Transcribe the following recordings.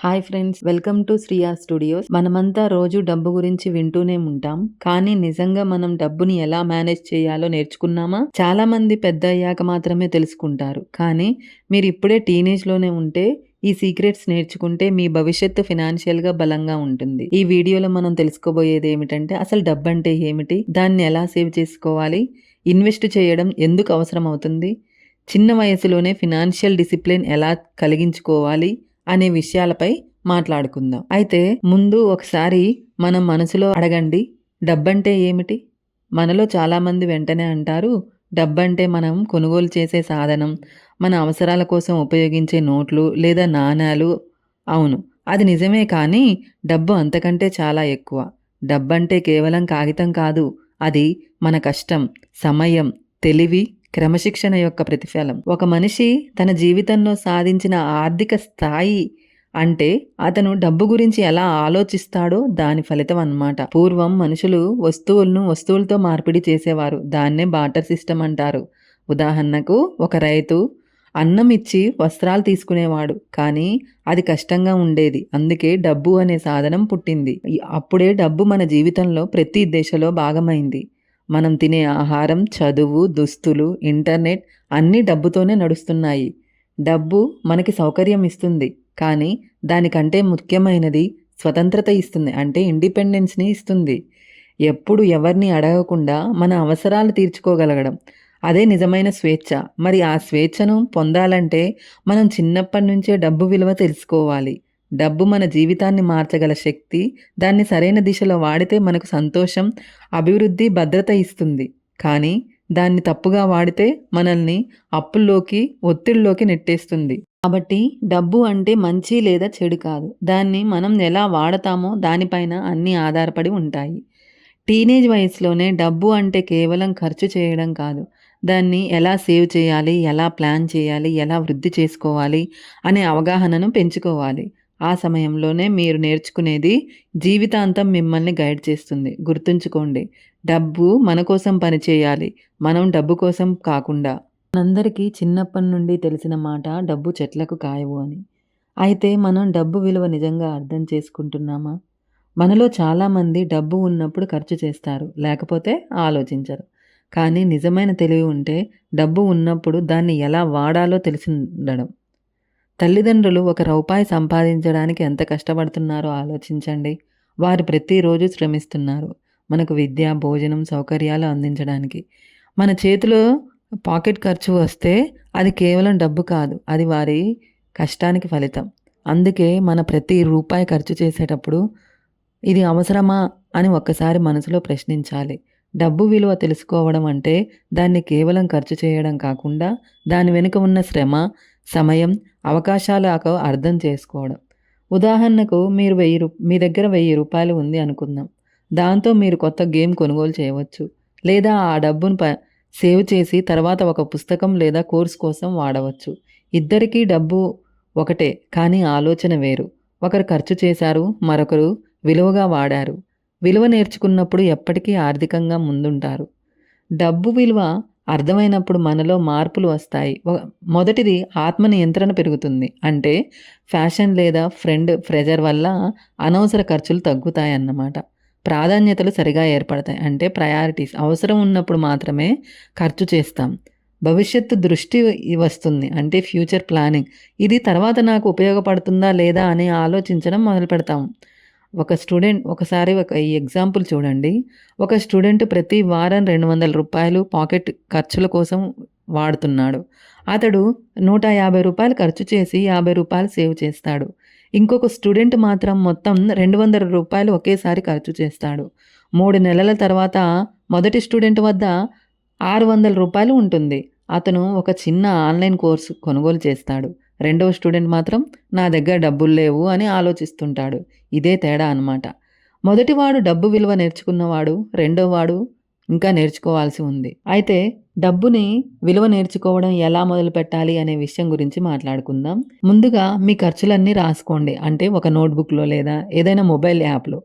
Hi friends welcome to Shriya studios. మనమంతా రోజు డబ్బు గురించి వింటూనే ఉంటాం. కానీ నిజంగా మనం డబ్బుని ఎలా మేనేజ్ చేయాలో నేర్చుకున్నామా? చాలా మంది పెద్ద అయ్యాక మాత్రమే తెలుసుకుంటారు. కానీ మీరు ఇప్పుడే టీనేజ్లోనే ఉంటే ఈ సీక్రెట్స్ నేర్చుకుంటే మీ భవిష్యత్తు ఫినాన్షియల్గా బలంగా ఉంటుంది. ఈ వీడియోలో మనం తెలుసుకోబోయేది ఏమిటంటే అసలు డబ్బు అంటే ఏమిటి? దాన్ని ఎలా సేవ్ చేసుకోవాలి? ఇన్వెస్ట్ చేయడం ఎందుకు అవసరం అవుతుంది చిన్న వయసులోనే ఫినాన్షియల్ డిసిప్లిన్ ఎలా కలిగించుకోవాలి అనే విషయాలపై మాట్లాడుకుందాం. అయితే ముందు ఒకసారి మనం మనసులో అడగండి డబ్బంటే ఏమిటి? మనలో చాలామంది వెంటనే అంటారు డబ్బంటే మనం కొనుగోలు చేసే సాధనం మన అవసరాల కోసం ఉపయోగించే నోట్లు లేదా నాణాలు. అవును అది నిజమే కానీ డబ్బు అంతకంటే చాలా ఎక్కువ. డబ్బంటే కేవలం కాగితం కాదు అది మన కష్టం సమయం తెలివి క్రమశిక్షణ యొక్క ప్రతిఫలం. ఒక మనిషి తన జీవితంలో సాధించిన ఆర్థిక స్థాయి అంటే అతను డబ్బు గురించి ఎలా ఆలోచిస్తాడో దాని ఫలితం అన్నమాట. పూర్వం మనుషులు వస్తువులను వస్తువులతో మార్పిడి చేసేవారు. దాన్నే బాటర్ సిస్టమ్ అంటారు. ఉదాహరణకు ఒక రైతు అన్నం ఇచ్చి వస్త్రాలు తీసుకునేవాడు. కానీ అది కష్టంగా ఉండేది. అందుకే డబ్బు అనే సాధనం పుట్టింది. అప్పుడే డబ్బు మన జీవితంలో ప్రతి దశలో భాగమైంది. మనం తినే ఆహారం చదువు దుస్తులు ఇంటర్నెట్ అన్నీ డబ్బుతోనే నడుస్తున్నాయి. డబ్బు మనకి సౌకర్యం ఇస్తుంది. కానీ దానికంటే ముఖ్యమైనది స్వతంత్రత ఇస్తుంది. అంటే ఇండిపెండెన్స్ని ఇస్తుంది. ఎప్పుడు ఎవరిని అడగకుండా మన అవసరాలు తీర్చుకోగలగడం. అదే నిజమైన స్వేచ్ఛ. మరి ఆ స్వేచ్ఛను పొందాలంటే మనం చిన్నప్పటి నుంచే డబ్బు విలువ తెలుసుకోవాలి. డబ్బు మన జీవితాన్ని మార్చగల శక్తి దాన్ని సరైన దిశలో వాడితే మనకు సంతోషం అభివృద్ధి భద్రత ఇస్తుంది. కానీ దాన్ని తప్పుగా వాడితే మనల్ని అప్పుల్లోకి ఒత్తిడిలోకి నెట్టేస్తుంది. కాబట్టి డబ్బు అంటే మంచి లేదా చెడు కాదు. దాన్ని మనం ఎలా వాడతామో దానిపైన అన్నీ ఆధారపడి ఉంటాయి. టీనేజ్ వయసులోనే డబ్బు అంటే కేవలం ఖర్చు చేయడం కాదు. దాన్ని ఎలా సేవ్ చేయాలి ఎలా ప్లాన్ చేయాలి ఎలా వృద్ధి చేసుకోవాలి అనే అవగాహనను పెంచుకోవాలి. ఆ సమయంలోనే మీరు నేర్చుకునేది జీవితాంతం మిమ్మల్ని గైడ్ చేస్తుంది. గుర్తుంచుకోండి డబ్బు మన కోసం పనిచేయాలి మనం డబ్బు కోసం కాకుండా. మనందరికీ చిన్నప్పటి నుండి తెలిసిన మాట డబ్బు చెట్లకు కాయవు అని. అయితే మనం డబ్బు విలువ నిజంగా అర్థం చేసుకుంటున్నామా? మనలో చాలామంది డబ్బు ఉన్నప్పుడు ఖర్చు చేస్తారు లేకపోతే ఆలోచించరు. కానీ నిజమైన తెలివి ఉంటే డబ్బు ఉన్నప్పుడు దాన్ని ఎలా వాడాలో తెలిసి ఉండడం తల్లిదండ్రులు ఒక రూపాయి సంపాదించడానికి ఎంత కష్టపడుతున్నారో ఆలోచించండి. వారు ప్రతిరోజు శ్రమిస్తున్నారు. మనకు విద్య భోజనం సౌకర్యాలు అందించడానికి. మన చేతిలో పాకెట్ ఖర్చు వస్తే అది కేవలం డబ్బు కాదు అది వారి కష్టానికి ఫలితం. అందుకే మన ప్రతి రూపాయి ఖర్చు చేసేటప్పుడు ఇది అవసరమా అని ఒక్కసారి మనసులో ప్రశ్నించాలి. డబ్బు విలువ తెలుసుకోవడం అంటే దాన్ని కేవలం ఖర్చు చేయడం కాకుండా దాని వెనుక ఉన్న శ్రమ సమయం అవకాశాలకు అర్థం చేసుకోవడం. ఉదాహరణకు మీరు వెయ్యి రూ మీ దగ్గర వెయ్యి రూపాయలు ఉంది అనుకుందాం. దాంతో మీరు కొత్త గేమ్ కొనుగోలు చేయవచ్చు. లేదా ఆ డబ్బును ప సేవ్ చేసి తర్వాత ఒక పుస్తకం లేదా కోర్స్ కోసం వాడవచ్చు. ఇద్దరికీ డబ్బు ఒకటే కానీ ఆలోచన వేరు. ఒకరు ఖర్చు చేశారు మరొకరు విలువగా వాడారు. విలువ నేర్చుకున్నప్పుడు ఎప్పటికీ ఆర్థికంగా ముందుంటారు. డబ్బు విలువ అర్థమైనప్పుడు మనలో మార్పులు వస్తాయి. మొదటిది ఆత్మ నియంత్రణ పెరుగుతుంది. అంటే ఫ్యాషన్ లేదా ఫ్రెండ్ ప్రెజర్ వల్ల అనవసర ఖర్చులు తగ్గుతాయి అన్నమాట ప్రాధాన్యతలు సరిగా ఏర్పడతాయి. అంటే ప్రయారిటీస్ అవసరం ఉన్నప్పుడు మాత్రమే ఖర్చు చేస్తాం. భవిష్యత్తు దృష్టి వస్తుంది. అంటే ఫ్యూచర్ ప్లానింగ్. ఇది తర్వాత నాకు ఉపయోగపడుతుందా లేదా అని ఆలోచించడం మొదలు పెడతాం ఒక స్టూడెంట్ ఒకసారి ఒక ఈ ఎగ్జాంపుల్ చూడండి. ఒక స్టూడెంట్ ప్రతి వారం రెండు వందల రూపాయలు పాకెట్ ఖర్చుల కోసం వాడుతున్నాడు. అతడు నూట యాభై రూపాయలు ఖర్చు చేసి యాభై రూపాయలు సేవ్ చేస్తాడు. ఇంకొక స్టూడెంట్ మాత్రం మొత్తం రెండు వందల రూపాయలు ఒకేసారి ఖర్చు చేస్తాడు. మూడు నెలల తర్వాత మొదటి స్టూడెంట్ వద్ద ఆరు వందల రూపాయలు ఉంటుంది. అతను ఒక చిన్న ఆన్లైన్ కోర్సు కొనుగోలు చేస్తాడు. రెండవ స్టూడెంట్ మాత్రం నా దగ్గర డబ్బులు లేవు అని ఆలోచిస్తుంటాడు. ఇదే తేడా అనమాట మొదటివాడు డబ్బు విలువ నేర్చుకున్నవాడు రెండోవాడు ఇంకా నేర్చుకోవాల్సి ఉంది. అయితే డబ్బుని విలువ నేర్చుకోవడం ఎలా మొదలు పెట్టాలి అనే విషయం గురించి మాట్లాడుకుందాం. ముందుగా మీ ఖర్చులన్నీ రాసుకోండి. అంటే ఒక నోట్బుక్లో లేదా ఏదైనా మొబైల్ యాప్లో.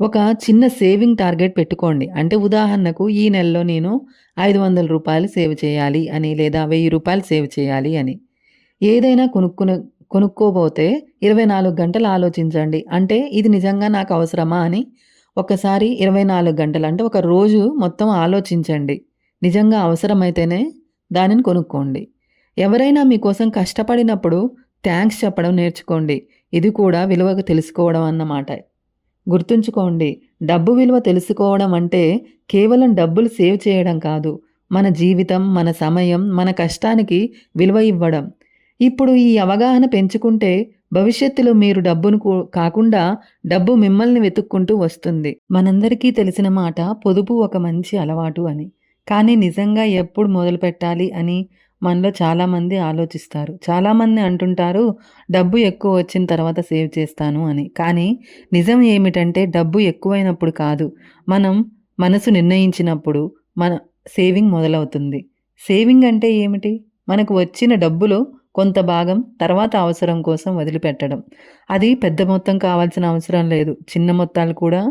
ఒక చిన్న సేవింగ్ టార్గెట్ పెట్టుకోండి. అంటే ఉదాహరణకు ఈ నెలలో నేను ఐదు వందల రూపాయలు సేవ్ చేయాలి అని లేదా వెయ్యి రూపాయలు సేవ్ చేయాలి అని. ఏదైనా కొనుక్కునే కొనుక్కోబోతే 24 గంటలు ఆలోచించండి. అంటే ఇది నిజంగా నాకు అవసరమా అని ఒకసారి ఇరవై నాలుగు గంటలు అంటే ఒక రోజు మొత్తం ఆలోచించండి. నిజంగా అవసరమైతేనే దానిని కొనుక్కోండి. ఎవరైనా మీకోసం కష్టపడినప్పుడు థ్యాంక్స్ చెప్పడం నేర్చుకోండి. ఇది కూడా విలువకు తెలుసుకోవడం అన్నమాట. గుర్తుంచుకోండి డబ్బు విలువ తెలుసుకోవడం అంటే కేవలం డబ్బులు సేవ్ చేయడం కాదు. మన జీవితం, మన సమయం, మన కష్టానికి విలువ ఇవ్వడం. ఇప్పుడు ఈ అవగాహన పెంచుకుంటే భవిష్యత్తులో మీరు డబ్బును కూ కాకుండా డబ్బు మిమ్మల్ని వెతుక్కుంటూ వస్తుంది. మనందరికీ తెలిసిన మాట పొదుపు ఒక మంచి అలవాటు అని. కానీ నిజంగా ఎప్పుడు మొదలు పెట్టాలి అని మనలో చాలామంది ఆలోచిస్తారు. చాలామంది అంటుంటారు డబ్బు ఎక్కువ వచ్చిన తర్వాత సేవ్ చేస్తాను అని. కానీ నిజం ఏమిటంటే డబ్బు ఎక్కువైనప్పుడు కాదు. మనం మనసు నిర్ణయించినప్పుడు మన సేవింగ్ మొదలవుతుంది. సేవింగ్ అంటే ఏమిటి? మనకు వచ్చిన డబ్బులో కొంత భాగం తర్వాత అవసరం కోసం వదిలిపెట్టడం. అది పెద్ద మొత్తం కావాల్సిన అవసరం లేదు. చిన్న మొత్తాలు కూడా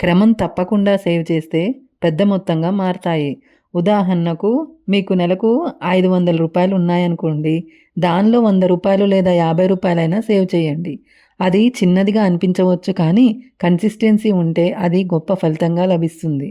క్రమం తప్పకుండా సేవ్ చేస్తే పెద్ద మొత్తంగా మారతాయి. ఉదాహరణకు మీకు నెలకు ఐదు వందల రూపాయలు ఉన్నాయనుకోండి దానిలో వంద రూపాయలు లేదా యాభై రూపాయలైనా సేవ్ చేయండి అది చిన్నదిగా అనిపించవచ్చు కానీ కన్సిస్టెన్సీ ఉంటే అది గొప్ప ఫలితంగా లభిస్తుంది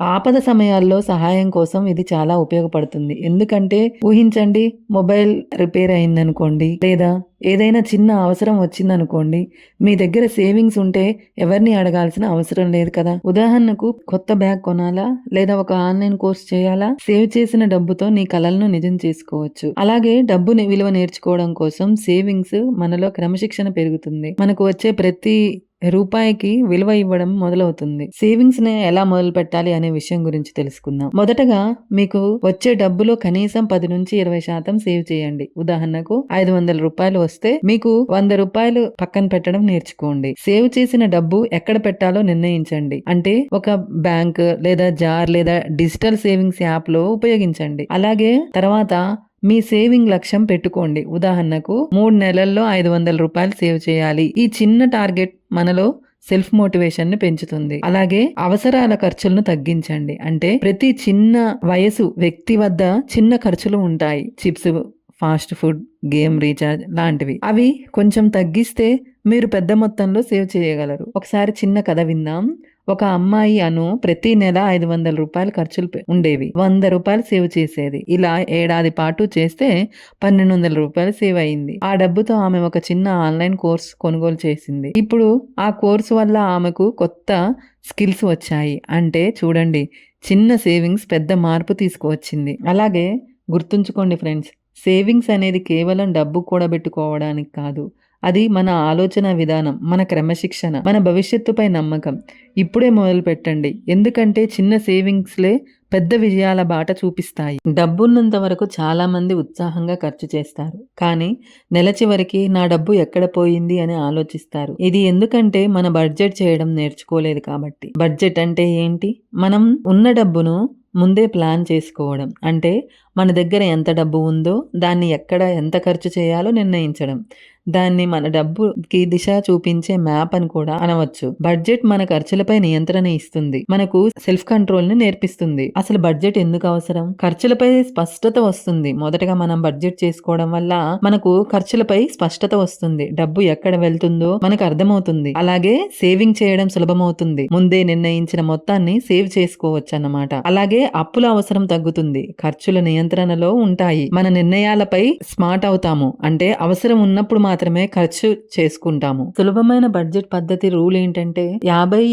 ఆపద సమయాల్లో సహాయం కోసం ఇది చాలా ఉపయోగపడుతుంది. ఎందుకంటే ఊహించండి మొబైల్ రిపేర్ అయిందనుకోండి లేదా ఏదైనా చిన్న అవసరం వచ్చిందనుకోండి మీ దగ్గర సేవింగ్స్ ఉంటే ఎవరిని అడగాల్సిన అవసరం లేదు కదా. ఉదాహరణకు కొత్త బ్యాగ్ కొనాలా లేదా ఒక ఆన్లైన్ కోర్స్ చేయాలా? సేవ్ చేసిన డబ్బుతో నీ కలలను నిజం చేసుకోవచ్చు. అలాగే డబ్బు విలువ నేర్చుకోవడం కోసం సేవింగ్స్ మనలో క్రమశిక్షణ పెరుగుతుంది. మనకు వచ్చే ప్రతి రూపాయికి విలువ ఇవ్వడం మొదలవుతుంది. సేవింగ్స్ని ఎలా మొదలు పెట్టాలి అనే విషయం గురించి తెలుసుకుందాం. మొదటగా మీకు వచ్చే డబ్బులో కనీసం పది నుంచి ఇరవై శాతం సేవ్ చేయండి. ఉదాహరణకు ఐదు వందల రూపాయలు వస్తే మీకు వంద రూపాయలు పక్కన పెట్టడం నేర్చుకోండి. సేవ్ చేసిన డబ్బు ఎక్కడ పెట్టాలో నిర్ణయించండి. అంటే ఒక బ్యాంక్ లేదా జార్ లేదా డిజిటల్ సేవింగ్స్ యాప్లో ఉపయోగించండి. అలాగే తర్వాత మీ సేవింగ్ లక్ష్యం పెట్టుకోండి. ఉదాహరణకు మూడు నెలల్లో ఐదు వందల రూపాయలు సేవ్ చేయాలి. ఈ చిన్న టార్గెట్ మనలో సెల్ఫ్ మోటివేషన్ని పెంచుతుంది. అలాగే అవసరాల ఖర్చులను తగ్గించండి. అంటే ప్రతి చిన్న వయసు వ్యక్తి వద్ద చిన్న ఖర్చులు ఉంటాయి. Chips fast food game recharge లాంటివి. అవి కొంచెం తగ్గిస్తే మీరు పెద్ద మొత్తంలో సేవ్ చేయగలరు. ఒకసారి చిన్న కథ విందాం. ఒక అమ్మాయి అను ప్రతి నెల ఐదు వందల రూపాయలు ఖర్చులు ఉండేవి. వంద రూపాయలు సేవ్ చేసేది. ఇలా ఏడాది పాటు చేస్తే పన్నెండు వందల రూపాయలు సేవ్ అయింది. ఆ డబ్బుతో ఆమె ఒక చిన్న ఆన్లైన్ కోర్స్ కొనుగోలు చేసింది. ఇప్పుడు ఆ కోర్సు వల్ల ఆమెకు కొత్త స్కిల్స్ వచ్చాయి. అంటే చూడండి చిన్న సేవింగ్స్ పెద్ద మార్పు తీసుకువచ్చింది. అలాగే గుర్తుంచుకోండి ఫ్రెండ్స్ సేవింగ్స్ అనేది కేవలం డబ్బు కూడబెట్టుకోవడానికి కాదు. అది మన ఆలోచన విధానం మన క్రమశిక్షణ మన భవిష్యత్తుపై నమ్మకం. ఇప్పుడే మొదలు పెట్టండి ఎందుకంటే చిన్న సేవింగ్స్లే పెద్ద విజయాల బాట చూపిస్తాయి. డబ్బున్నంత వరకు చాలామంది ఉత్సాహంగా ఖర్చు చేస్తారు. కానీ నెల చివరికి నా డబ్బు ఎక్కడ పోయింది అని ఆలోచిస్తారు. ఇది ఎందుకంటే మన బడ్జెట్ చేయడం నేర్చుకోలేదు కాబట్టి. బడ్జెట్ అంటే ఏంటి? మనం ఉన్న డబ్బును ముందే ప్లాన్ చేసుకోవడం. అంటే మన దగ్గర ఎంత డబ్బు ఉందో దాన్ని ఎక్కడ ఎంత ఖర్చు చేయాలో నిర్ణయించడం. దాన్ని మన డబ్బుకి దిశ చూపించే మ్యాప్ అని కూడా అనవచ్చు. బడ్జెట్ మన ఖర్చులపై నియంత్రణ ఇస్తుంది. మనకు సెల్ఫ్ కంట్రోల్ని నేర్పిస్తుంది. అసలు బడ్జెట్ ఎందుకు అవసరం? ఖర్చులపై స్పష్టత వస్తుంది. మొదటగా మనం బడ్జెట్ చేసుకోవడం వల్ల మనకు ఖర్చులపై స్పష్టత వస్తుంది. డబ్బు ఎక్కడ వెళ్తుందో మనకు అర్థమవుతుంది. అలాగే సేవింగ్ చేయడం సులభమవుతుంది. ముందే నిర్ణయించిన మొత్తాన్ని సేవ్ చేసుకోవచ్చు అన్నమాట అలాగే అప్పుల అవసరం తగ్గుతుంది. ఖర్చుల నియంత్రణలో ఉంటాయి. మన నిర్ణయాలపై స్మార్ట్ అవుతాము. అంటే అవసరం ఉన్నప్పుడు మాత్రమే ఖర్చు చేసుకుంటాము. సులభమైన బడ్జెట్ పద్ధతి రూల్ ఏంటంటే యాభై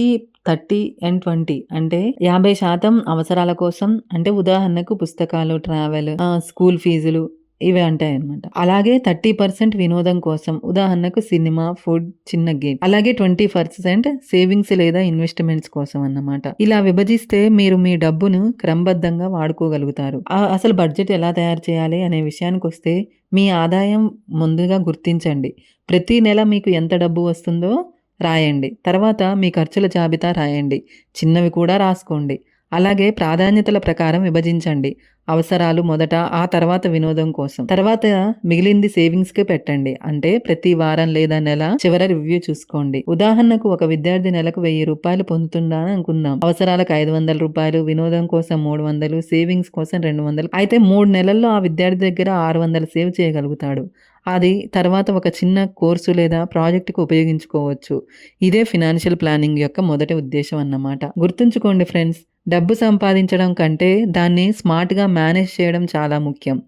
థర్టీ అండ్ ట్వంటీ అంటే యాభై శాతం అవసరాల కోసం అంటే ఉదాహరణకు పుస్తకాలు ట్రావెల్ స్కూల్ ఫీజులు ఇవి అంటాయి అనమాట అలాగే థర్టీ పర్సెంట్ వినోదం కోసం ఉదాహరణకు సినిమా ఫుడ్ చిన్న గేమ్ అలాగే ట్వంటీ పర్సెంట్ సేవింగ్స్ లేదా ఇన్వెస్ట్మెంట్స్ కోసం అన్నమాట. ఇలా విభజిస్తే మీరు మీ డబ్బును క్రమబద్ధంగా వాడుకోగలుగుతారు. అసలు బడ్జెట్ ఎలా తయారు చేయాలి అనే విషయానికి వస్తే మీ ఆదాయం ముందుగా గుర్తించండి. ప్రతి నెల మీకు ఎంత డబ్బు వస్తుందో రాయండి. తర్వాత మీ ఖర్చుల జాబితా రాయండి. చిన్నవి కూడా రాసుకోండి. అలాగే ప్రాధాన్యతల ప్రకారం విభజించండి. అవసరాలు మొదట ఆ తర్వాత వినోదం కోసం. తర్వాత మిగిలింది సేవింగ్స్కి పెట్టండి. అంటే ప్రతి వారం లేదా నెల చివర రివ్యూ చూసుకోండి. ఉదాహరణకు ఒక విద్యార్థి నెలకు వెయ్యి రూపాయలు పొందుతుందా అనుకుందాం. అవసరాలకు ఐదు వందల రూపాయలు వినోదం కోసం మూడు వందలు సేవింగ్స్ కోసం రెండు వందలు. అయితే మూడు నెలల్లో ఆ విద్యార్థి దగ్గర ఆరు వందలు సేవ్ చేయగలుగుతాడు. అది తర్వాత ఒక చిన్న కోర్సు లేదా ప్రాజెక్టుకు ఉపయోగించుకోవచ్చు. ఇదే ఫినాన్షియల్ ప్లానింగ్ యొక్క మొదటి ఉద్దేశం అన్నమాట. గుర్తుంచుకోండి ఫ్రెండ్స్ డబ్బు సంపాదించడం కంటే దాన్ని స్మార్ట్గా మేనేజ్ చేయడం చాలా ముఖ్యం.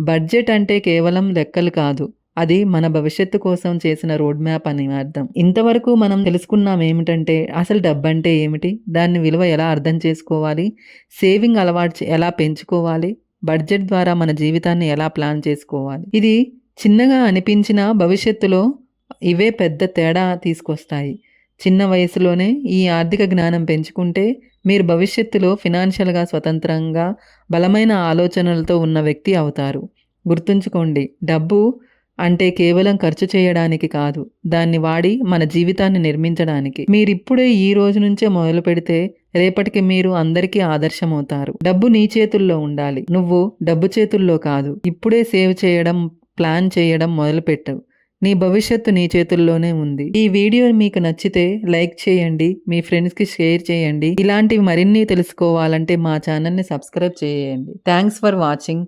బడ్జెట్ అంటే కేవలం లెక్కలు కాదు అది మన భవిష్యత్తు కోసం చేసిన రోడ్ మ్యాప్ అని అర్థం. ఇంతవరకు మనం తెలుసుకున్నాం ఏమిటంటే అసలు డబ్బు అంటే ఏమిటి దాన్ని విలువ ఎలా అర్థం చేసుకోవాలి సేవింగ్ అలవాటు ఎలా పెంచుకోవాలి బడ్జెట్ ద్వారా మన జీవితాన్ని ఎలా ప్లాన్ చేసుకోవాలి. ఇది చిన్నగా అనిపించిన భవిష్యత్తులో ఇవే పెద్ద తేడా తీసుకొస్తాయి. చిన్న వయసులోనే ఈ ఆర్థిక జ్ఞానం పెంచుకుంటే మీరు భవిష్యత్తులో ఫినాన్షియల్గా స్వతంత్రంగా బలమైన ఆలోచనలతో ఉన్న వ్యక్తి అవుతారు. గుర్తుంచుకోండి డబ్బు అంటే కేవలం ఖర్చు చేయడానికి కాదు దాన్ని వాడి మన జీవితాన్ని నిర్మించడానికి. మీరిప్పుడే ఈ రోజు నుంచే మొదలు పెడితే రేపటికి మీరు అందరికీ ఆదర్శమవుతారు. డబ్బు నీ చేతుల్లో ఉండాలి నువ్వు డబ్బు చేతుల్లో కాదు. ఇప్పుడే సేవ్ చేయడం ప్లాన్ చేయడం మొదలుపెట్టవు. నీ భవిష్యత్తు నీ చేతుల్లోనే ఉంది. ఈ వీడియో మీకు నచ్చితే లైక్ చేయండి మీ ఫ్రెండ్స్కి షేర్ చేయండి. ఇలాంటివి మరిన్ని తెలుసుకోవాలంటే మా ఛానల్ని సబ్స్క్రైబ్ చేయండి. Thanks for watching.